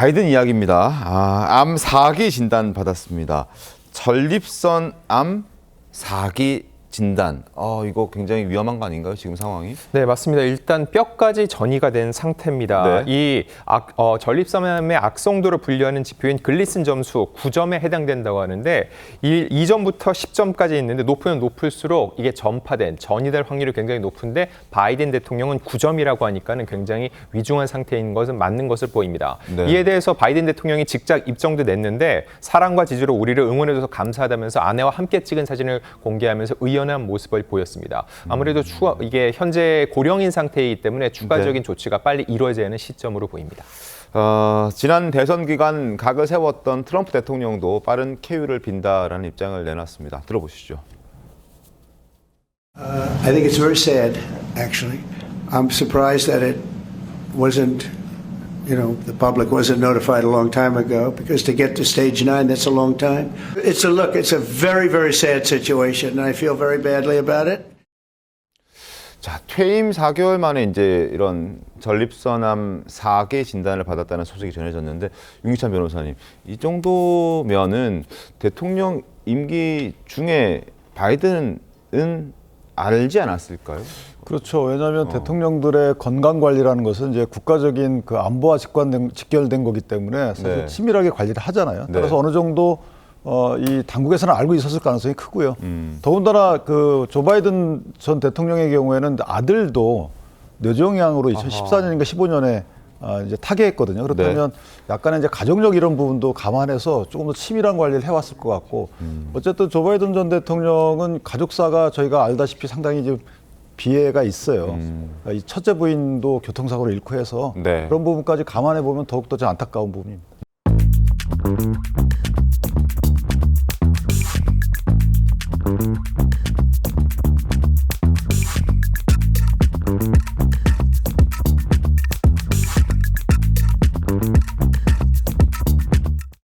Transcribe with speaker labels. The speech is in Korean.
Speaker 1: 바이든 이야기입니다. 아, 암 4기 진단 받았습니다. 전립선 암 4기 진단. 아, 이거 굉장히 위험한 거 아닌가요? 지금 상황이?
Speaker 2: 네, 맞습니다. 일단 뼈까지 전이가 된 상태입니다.
Speaker 1: 네.
Speaker 2: 이 악, 어, 전립선암의 악성도로 분류하는 지표인 글리슨 점수 9점에 해당된다고 하는데 이, 이점부터 10점까지 있는데 높으면 높을수록 이게 전파된 전이 될 확률이 굉장히 높은데 바이든 대통령은 9점이라고 하니까는 굉장히 위중한 상태인 것은 맞는 것을 보입니다.
Speaker 1: 네.
Speaker 2: 이에 대해서 바이든 대통령이 직접 입장도 냈는데 사랑과 지지로 우리를 응원해줘서 감사하다면서 아내와 함께 찍은 사진을 공개하면서 의 연한 모습을 보였습니다. 아무래도 추가, 이게 현재 고령인 상태이기 때문에 추가적인 조치가 빨리 이루어져야 하는 시점으로 보입니다.
Speaker 1: 어, 지난 대선 기간 각을 세웠던 트럼프 대통령도 빠른 쾌유를 빈다라는 입장을 내놨습니다. 들어보시죠.
Speaker 3: I think it's very sad, actually. I'm surprised that it wasn't, you know, the public wasn't notified a long time ago because to get to stage nine, that's a long time. It's a look, it's a very, very sad situation, and I feel very badly about it.
Speaker 1: 자, 퇴임 4개월 만에 이제 이런 전립선암 4개 진단을 받았다는 소식이 전해졌는데 윤기찬 변호사님, 이 정도면은 대통령 임기 중에 바이든은 알지 않았을까요?
Speaker 4: 그렇죠. 왜냐하면 대통령들의 건강 관리라는 것은 이제 국가적인 그 안보와 직관된, 직결된 거기 때문에 사실
Speaker 1: 네.
Speaker 4: 치밀하게 관리를 하잖아요.
Speaker 1: 네.
Speaker 4: 따라서 어느 정도 어, 이 당국에서는 알고 있었을 가능성이 크고요.
Speaker 1: 음.
Speaker 4: 더군다나 그 조 바이든 전 대통령의 경우에는 아들도 뇌종양으로 2014년인가 15년에 아, 이제 타계했거든요. 그렇다면 약간의 이제 가족력 이런 부분도 감안해서 조금 더 치밀한 관리를 해왔을 것 같고 어쨌든 조 바이든 전 대통령은 가족사가 저희가 알다시피 상당히 이제 비애가 있어요. 그러니까 이 첫째 부인도 교통사고를 잃고 해서
Speaker 1: 네.
Speaker 4: 그런 부분까지 감안해 보면 더욱더 좀 안타까운 부분입니다.